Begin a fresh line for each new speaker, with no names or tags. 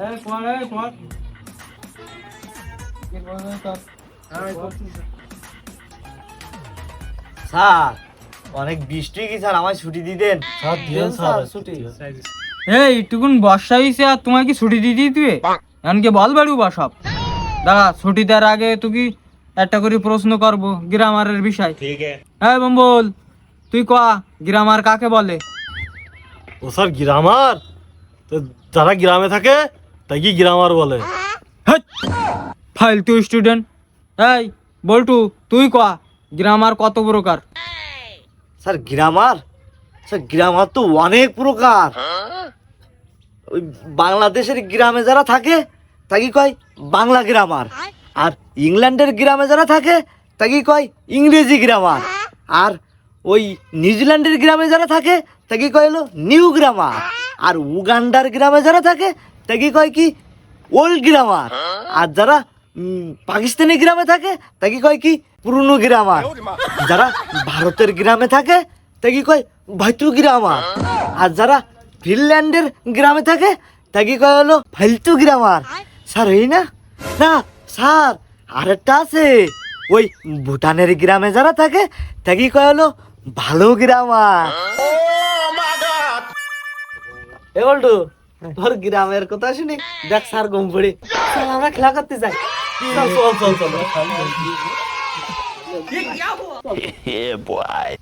এই এই কি
স্যার অনেক বৃষ্টি কি স্যার? আমায় ছুটি দিতেন
স্যার দিয়েন স্যার
ছুটি।
এই টুকুন বর্ষা হয়েছে আর তোমায় কি ছুটি দিয়ে দিতে এমনকি বল বাড়ু বা সব। দাদা ছুটি দেওয়ার আগে তুই কি একটা করে প্রশ্ন করব গ্রামারের বিষয়। ঠিক হ্যাঁ বম্বল তুই কয়া গ্রামার কাকে বলে?
ও স্যার গ্রামার? তো যারা গ্রামে থাকে তাকে গ্রামার বলে?
ফালতু স্টুডেন্ট এই বল্টু তুই কয়া গ্রামার কত প্রকার?
স্যার গ্রামার স্যার গ্রামার তো অনেক প্রকার। ওই বাংলাদেশের গ্রামে যারা থাকে তাকে কয়? বাংলা গ্রামার আর ইংল্যান্ডের গ্রামে যারা থাকে তাকে কয়? ইংরেজি গ্রামার আর ওই নিউজিল্যান্ডের গ্রামে যারা থাকে তাকে কয় হলো নিউ গ্রামার আর উগান্ডার গ্রামে যারা থাকে তাকে কয় কি? Old grammar. আর যারা পাকিস্তানি গ্রামে থাকে তাকে কয় কি? পুরনো গ্রামার। যারা ভারতের গ্রামে থাকে তাকে কয়? ভাইতু গ্রামার। আর যারা ফিনল্যান্ডের গ্রামে থাকে তাকে কয় হলো? ফালতু গ্রামার। স্যার এই না? না স্যার আরেকটা আছে। ওই ভুটানের গ্রামে যারা থাকে তাকে কয় হলো? ভালো গ্রামার। এ বল্টু তোর গ্রামের কথা শুনি দেখ স্যার গম পড়ে। আমরা খেলা করতে যাই। চল চল চল চল।